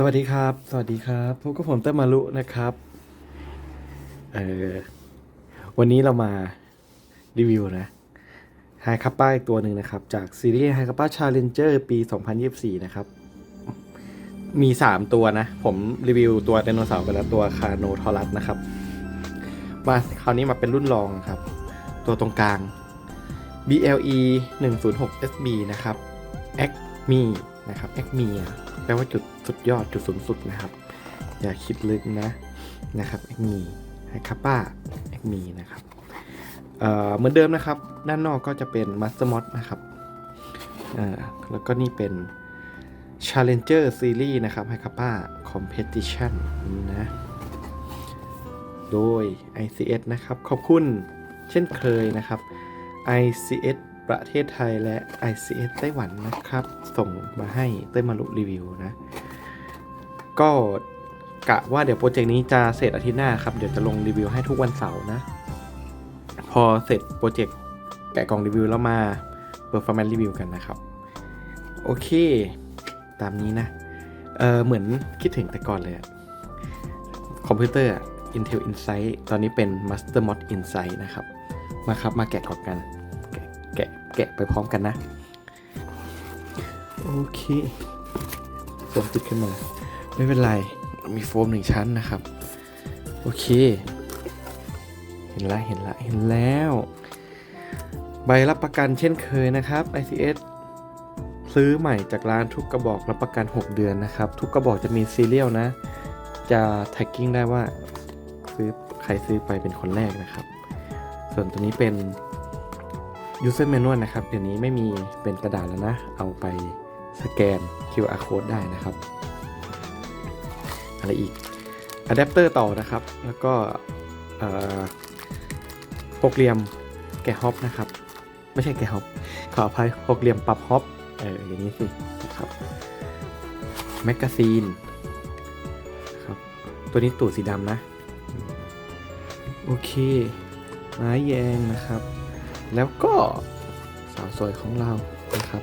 สวัสดีครับ สวัสดีครับพบกับผมเต้มารุนะครับ เออวันนี้เรามารีวิวนะไฮคัปป้าอีกตัวหนึ่งนะครับ จากซีรีส์ไฮคัปป้าชาเลนเจอร์ปี 2024 นะครับ มี 3 ตัวนะ ผมรีวิวตัวไดโนเสาร์ไปแล้วตัวคาโนทอรัสนะครับ มาคราวนี้มาเป็นรุ่นรองครับ ตัวตรงกลาง BLE 106 SB นะครับ Acme นะครับ a c m e แปลว่าจุดสุดยอดจุดสูงสุดนะครับ อย่าคิดลึกนะนะครับ Acme ไฮคัปป้า Acme นะครับเหมือนเดิมนะครับ ด้านนอกก็จะเป็น Master Mod นะครับแล้วก็นี่เป็น Challenger Series นะครับ h i k a p a Competition นะโดย ICS นะครับ ขอบคุณเช่นเคยนะครับ ICS ประเทศไทยและ ICS ไต้หวันนะครับ ส่งมาให้เต้ยมาลุรีวิวนะ ก็กะว่าเดี๋ยวโปรเจกต์นี้จะเสร็จอาทิตย์หน้าครับ เดี๋ยวจะลงรีวิวให้ทุกวันเสาร์นะ พอเสร็จโปรเจกต์แกะกล่องรีวิวแล้วมาเปิดฟอร์แมตรีวิวกันนะครับ โอเค ตามนี้นะ เออเหมือนคิดถึงแต่ก่อนเลยคอมพิวเตอร์อะ Intel Insight ตอนนี้เป็น Master Mod Insight นะครับ มาครับมาแกะกล่องกัน แกะไปพร้อมกันนะ โอเคโฟมติดขึ้นมา ไม่เป็นไร มีโฟมหนึ่งชั้นนะครับ โอเค เห็นล้วเห็นล้วเห็นแล้ว ใบรับประกันเช่นเคยนะครับ ICS ซื้อใหม่จากร้านทุกกระบอกรับประกัน 6 เดือนนะครับ ทุกกระบอกจะมีซีเรียลนะ จะแท็กกิ้งได้ว่าซื้อใครซื้อไปเป็นคนแรกนะครับ ส่วนตัวนี้เป็น user manual นะครับ เดี๋ยวนี้ไม่มีเป็นกระดาษแล้วนะ เอาไปสแกน QR code ได้นะครับ อะไรอีกอะแดปเตอร์ต่อนะครับ แล้วก็หกเหลี่ยมแกะฮอปนะครับ ไม่ใช่แกะฮอปขออภัยหกเหลี่ยมปรับฮอปเอออย่างนี้สินะครับแมกกาซีนครับตัวนี้ตูดสีดำนะ โอเคไม้แยงนะครับ แล้วก็สาวสวยของเรานะครับ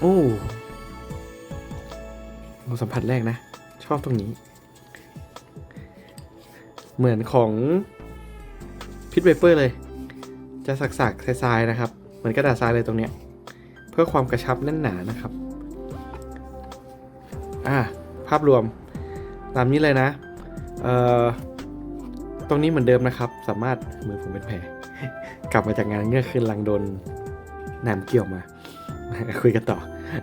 โอ้โสัมผัสแรกนะ ชอบตรงนี้ เหมือนของพิทเวเปอร์เลย จะสักๆทรายๆนะครับ เหมือนกระดาษทรายเลยตรงเนี้ย เพื่อความกระชับแน่นหนานะครับ อ่าภาพรวมตามนี้เลยนะ เอ่อ ตรงนี้เหมือนเดิมนะครับ สามารถมือผมเป็นแผล กลับมาจากงานเงื่อคืนลังโดนน้ำเกี่ยวมา คุยกันต่อ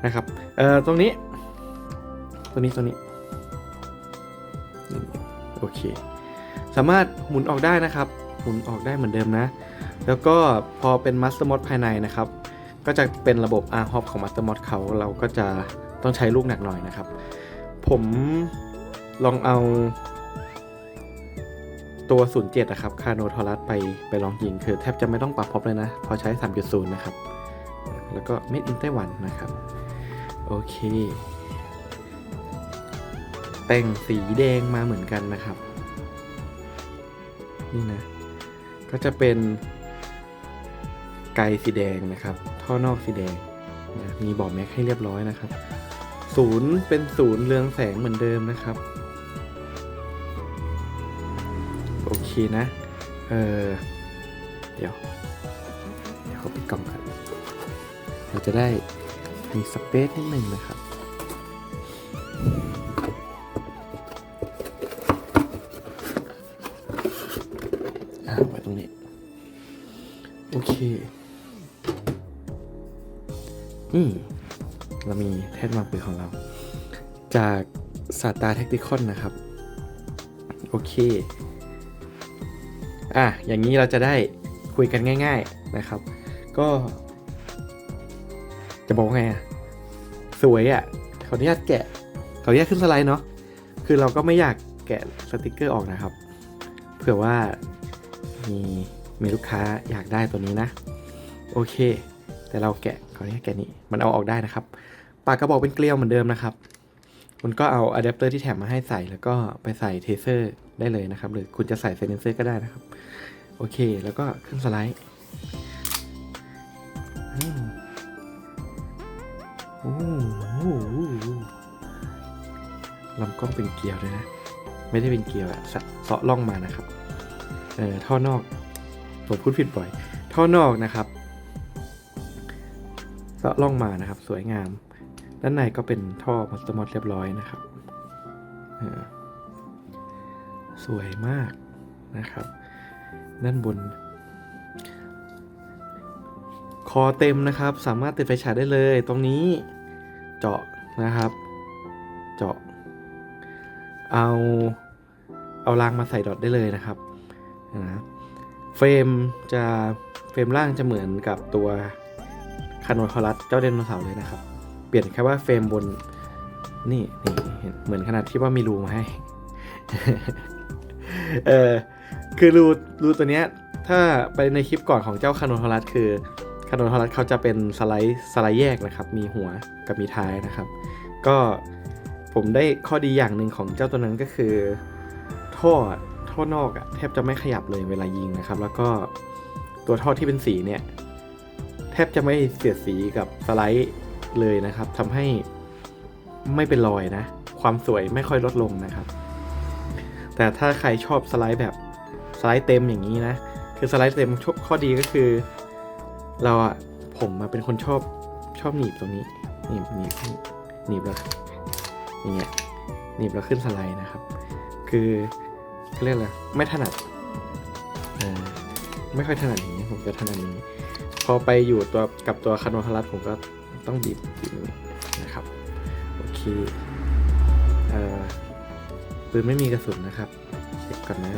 นะครับเอ่อตรงนี้ตรงนี้ตรงนี้ โอเค สามารถหมุนออกได้นะครับ หมุนออกได้เหมือนเดิมนะ แล้วก็พอเป็น Master Mod ภายในนะครับ ก็จะเป็นระบบ R Hop ของ Master Mod เขาเราก็จะต้องใช้ลูกหนักหน่อยนะครับ ผมลองเอา ตัว 07 นะครับ คาโนทอรัสไปไปลองยิง คือแทบจะไม่ต้องปรับพบเลยนะ พอใช้ 3.0 นะครับ แล้วก็ Made in Taiwan นะครับ โอเค แต่งสีแดงมาเหมือนกันนะครับ นี่นะ ก็จะเป็นไกลสีแดงนะครับ ท่อนอกสีแดงนะมีบอร์ดแม็กให้เรียบร้อยนะครับ ศูนย์เป็นศูนย์เรืองแสงเหมือนเดิมนะครับ เคนะ เออ เดี๋ยว เดี๋ยวเขาปิดกล่องกันเราจะได้มีสเปซนิดหนึ่งนะครับไว้ตรงนี้ โอเค อืม เรามีแท่นวางปืนของเรา จากสาตาแท็กติคอนนะครับ โอเค อะอย่างนี้เราจะได้คุยกันง่าย ๆนะครับ ก็ จะบอกว่าไงอะสวยอะขออนุญาตแกะขออนุญาตขึ้นสไลด์เนาะคือเราก็ไม่อยากแกะสติกเกอร์ออกนะครับ เผื่อว่ามีมีลูกค้าอยากได้ตัวนี้นะ โอเค แต่เราแกะขออนุญาตแกะนี้มันเอาออกได้นะครับ ปากกระบอกเป็นเกลียวเหมือนเดิมนะครับ คุณก็เอาอะแดปเตอร์ที่แถมมาให้ใส่แล้วก็ไปใส่เทเซอร์ได้เลยนะครับ หรือคุณจะใส่ไซนเซอร์ก็ได้นะครับ โอเค แล้วก็ขึ้นสไลด์โอ้โหลำกล้องเป็นเกลียวด้วยนะ ไม่ได้เป็นเกลียวอะสะเสาะล่องมานะครับ เอ่อท่อนอก ผมพูดผิดบ่อย ท่อนอกนะครับเสาะล่องมานะครับ สวยงาม ด้านในก็เป็นท่อมัสตอมอดเรียบร้อยนะครับ สวยมากนะครับ ด้านบน คอเต็มนะครับ สามารถติดไฟฉายได้เลย ตรงนี้เจาะนะครับ เจาะ เอาเอารางมาใส่ดอทได้เลยนะครับนะเฟรมจะเฟรมล่างจะเหมือนกับตัวคานโนคอรัสเจ้าไดโนเสาร์เลยนะครับ ปลี่ยนแค่ว่าเฟรมบนนี่นี่เห็นเหมือนขนาดที่ว่ามีรูมาให้ เออคือรูรูตัวเนี้ย ถ้าไปในคลิปก่อนของเจ้าคานโนทอรัสคือคานโนทอรัสเขาจะเป็นสไลด์สไลด์แยกนะครับ มีหัวกับมีท้ายนะครับ ก็ผมได้ข้อดีอย่างหนึ่งของเจ้าตัวนั้นก็คือ ท่อท่อนอกอะแทบจะไม่ขยับเลยเวลายิงนะครับ แล้วก็ตัวท่อที่เป็นสีเนี่ย แทบจะไม่เสียดสีกับสไลด์ เลยนะครับทำให้ไม่เป็นรอยนะ ความสวยไม่ค่อยลดลงนะครับ แต่ถ้าใครชอบสไลด์แบบสไลด์เต็มอย่างนี้นะ คือสไลด์เต็มชอบข้อดีก็คือ เราอะผมมาเป็นคนชอบชอบหนีบตรงนี้หนีบหนีบหนีบแล้วอย่างเงี้ยหนีบแล้วขึ้นสไลด์นะครับ คือเขาเรียกอะไรไม่ถนัดไม่ค่อยถนัดอย่างนี้ผมจะถนัดอย่างนี้ พอไปอยู่ตัวกับตัวคาโนทารัสผมก็ ต้องบีบบีบอย่างนี้นะครับโอเคเอ่อปืนไม่มีกระสุนนะครับเช็คก่อนนะ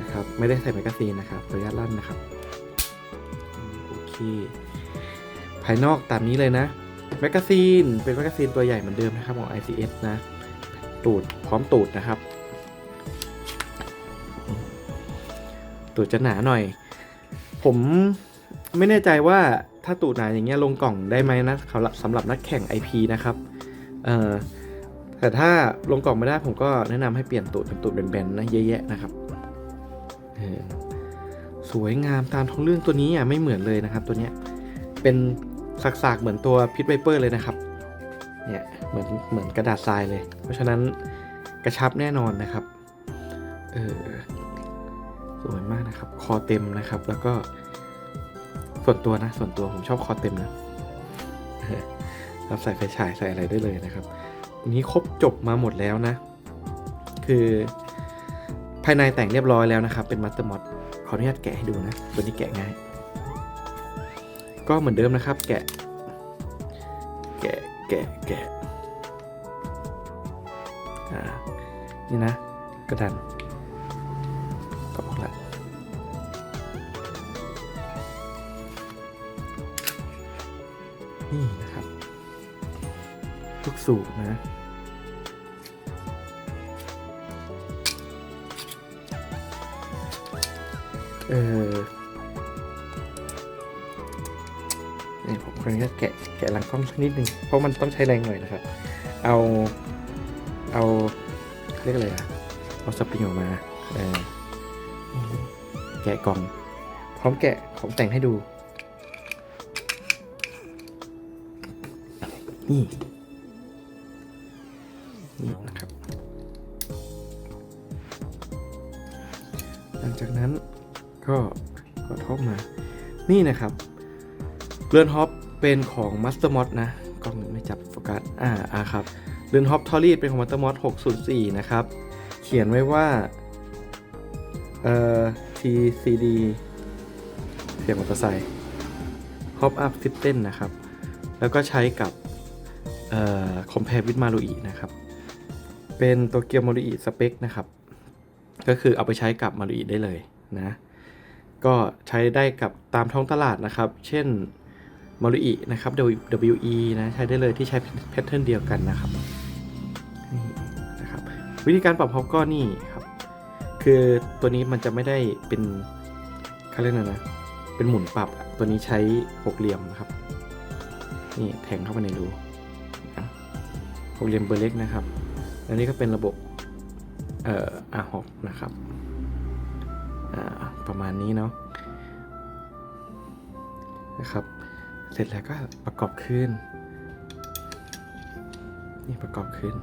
นะครับ ไม่ได้ใส่แมกกาซีนนะครับขออนุญาตลั่นนะครับโอเคภายนอกตามนี้เลยนะแมกกาซีนเป็นแมกกาซีนตัวใหญ่เหมือนเดิมนะครับของ ICS นะตูดพร้อมตูดนะครับ ตูดจะหนาหน่อย ผมไม่แน่ใจว่า ถ้าตูดหนาอย่างเงี้ยลงกล่องได้ไหมนะสำหรับสำหรับนักแข่ง IP นะครับเอ่อแต่ถ้าลงกล่องไม่ได้ผมก็แนะนำให้เปลี่ยนตูดเป็นตูดแบนๆนะเยอะๆนะครับสวยงามตามท้องเรื่องตัวนี้อะไม่เหมือนเลยนะครับ ตัวเนี้ยเป็นสักๆเหมือนตัวพิทไวเปอร์เลยนะครับเนี่ยเหมือนเหมือนกระดาษทรายเลย เพราะฉะนั้นกระชับแน่นอนนะครับเออสวยมากนะครับ คอเต็มนะครับแล้วก็ ส่วนตัวนะ ส่วนตัวผมชอบคอเต็มนะรับใส่ไฟฉายใส่อะไรได้เลยนะครับอันนี้ครบจบมาหมดแล้วนะ คือภายในแต่งเรียบร้อยแล้วนะครับ เป็นมัตเตอร์มอดขออนุญาตแกะให้ดูนะ ตัวนี้แกะง่าย ก็เหมือนเดิมนะครับ แกะ แกะ แกะ แกะ อ่า นี่นะ กระดัน นี่นะครับลูกสูบนะเออนี่ผมคนนี้ก็แกะแกะหลังกล้องสักนิดนึง เพราะมันต้องใช้แรงหน่อยนะครับ เอา เอาเขาเรียกอะไรอะเอาสปริงออกมา เออแกะกล่อง พร้อมแกะของแต่งให้ดู นี่นี่นะครับ หลังจากนั้นก็กดท็อปมา นี่นะครับ เรือนฮอปเป็นของ Master Mod นะกล้องไม่จับโฟกัส อ่า อ่าครับ เรือนฮอปทอรี่เป็นของ Master Mod 604 นะครับ เขียนไว้ว่า เอ่อ TCD เสียงมอเตอร์ไซค์ Hop Up System นะครับ แล้วก็ใช้กับ เอ่อ Compare with Marui นะครับ เป็นตัวเกียวมารุอิสเปคนะครับ ก็คือเอาไปใช้กับมารุอิได้เลยนะ ก็ใช้ได้กับตามท้องตลาดนะครับ เช่นมารุอินะครับ WE นะใช้ได้เลยที่ใช้แพทเทิร์นเดียวกันนะครับนี่นะครับ วิธีการปรับฮอปก็นี่ครับ คือตัวนี้มันจะไม่ได้เป็นเขาเรียกอะไรนะ เป็นหมุนปรับตัวนี้ใช้หกเหลี่ยมนะครับ นี่แทงเข้าไปในรู หกเหลี่ยมเบอร์เล็กนะครับ อันนี้ก็เป็นระบบเอ่ออาหกนะครับอ่าประมาณนี้เนาะนะครับ เสร็จแล้วก็ประกอบขึ้น นี่ประกอบขึ้น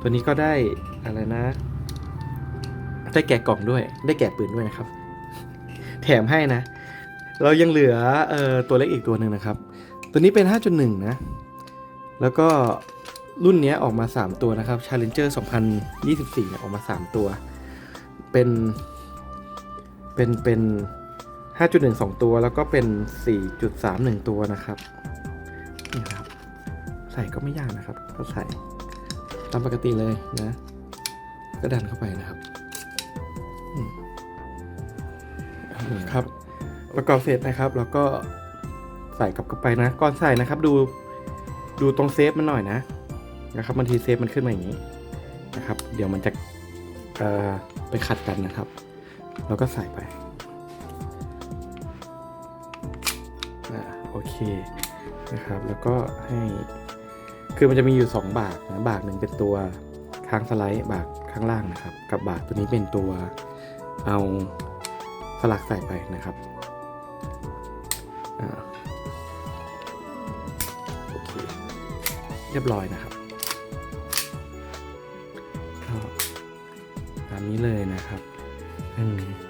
ตัวนี้ก็ได้อะไรนะ ได้แกะกล่องด้วย ได้แกะปืนด้วยนะครับ แถมให้นะ เรายังเหลือเอ่อตัวเล็กอีกตัวหนึ่งนะครับ ตัวนี้เป็น 5.1 นะ แล้วก็ รุ่นนี้ออกมา 3 ตัวนะครับ Challenger 2024เนี่ยออกมา 3 ตัว เป็น เป็นเป็น 5.1 2 ตัวแล้วก็เป็น 4.3 1 ตัวนะครับนี่ครับ ใส่ก็ไม่ยากนะครับ ก็ใส่ตามปกติเลยนะ ก็ดันเข้าไปนะครับครับประกอบเสร็จนะครับแล้วก็ใส่กลับเข้าไปนะ ก่อนใส่นะครับดูดูตรงเซฟมันหน่อยนะ นะครับบางทีเซฟมันขึ้นมาอย่างนี้นะครับ เดี๋ยวมันจะไปขัดกันนะครับ แล้วก็ใส่ไปอโอเคนะครับ แล้วก็ให้คือมันจะมีอยู่ 2 บากนะบากหนึ่งเป็นตัวค้างสไลด์บากข้างล่างนะครับ กับบากตัวนี้เป็นตัวเอาสลักใส่ไปนะครับอโอเคเรียบร้อยนะครับ ก็ตามนี้เลยนะครับ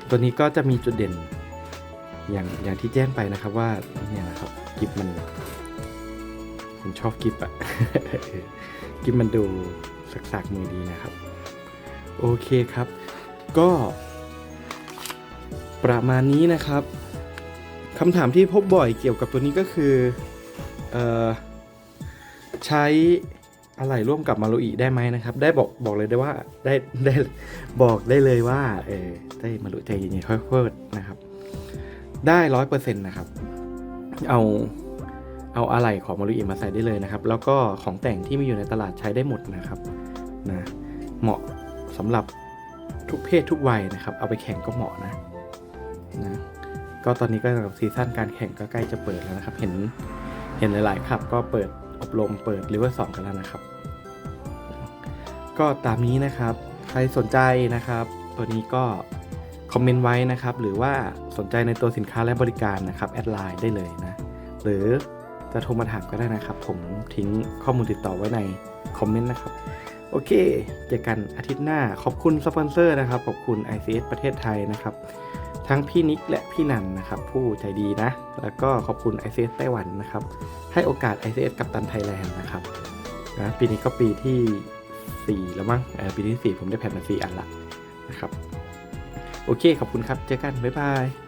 ตัวนี้ก็จะมีจุดเด่น อย่างอย่างที่แจ้งไปนะครับว่าเนี่ยนะครับกิฟมันผมชอบกิฟอะกิฟมันดูสักๆมือดีนะครับ โอเคครับ ก็ ประมาณนี้นะครับคำถามที่พบบ่อยเกี่ยวกับตัวนี้ก็คือออใช้ อะไรร่วมกับมารุอิได้ไหมนะครับ ได้บอกบอกเลยได้ว่าได้ได้บอกได้เลยว่าเออได้มารุใจเย็นๆค่อยๆนะครับ ได้ร้อยเปอร์เซ็นต์นะครับ เอาเอาอะไรของมารุอิมาใส่ได้เลยนะครับ แล้วก็ของแต่งที่มีอยู่ในตลาดใช้ได้หมดนะครับนะเหมาะสำหรับทุกเพศทุกวัยนะครับ เอาไปแข่งก็เหมาะนะนะก็ตอนนี้ก็ซีซั่นการแข่งก็ใกล้จะเปิดแล้วนะครับ เห็นเห็นหลายๆครับก็เปิด อบรมเปิดริเวอร์สองกันแล้วนะครับ ก็ตามนี้นะครับ ใครสนใจนะครับ ตัวนี้ก็คอมเมนต์ไว้นะครับ หรือว่าสนใจในตัวสินค้าและบริการนะครับแอดไลน์ได้เลยนะ หรือจะโทรมาถามก็ได้นะครับ ผมทิ้งข้อมูลติดต่อไว้ในคอมเมนต์นะครับ โอเค เจอกันอาทิตย์หน้า ขอบคุณสปอนเซอร์นะครับ ขอบคุณ ICS ประเทศไทยนะครับ ทั้งพี่นิกและพี่นันนะครับผู้ใจดีนะ แล้วก็ขอบคุณ ICS ไต้หวันนะครับ ให้โอกาส ICS กับตันไทยแลนด์นะครับนะปีนี้ก็ปีที่ 4 แล้วมั้งเออปีที่ 4 ผมได้แผ่นมา4อันละนะครับ โอเค ขอบคุณครับ เจอกัน บ๊ายบาย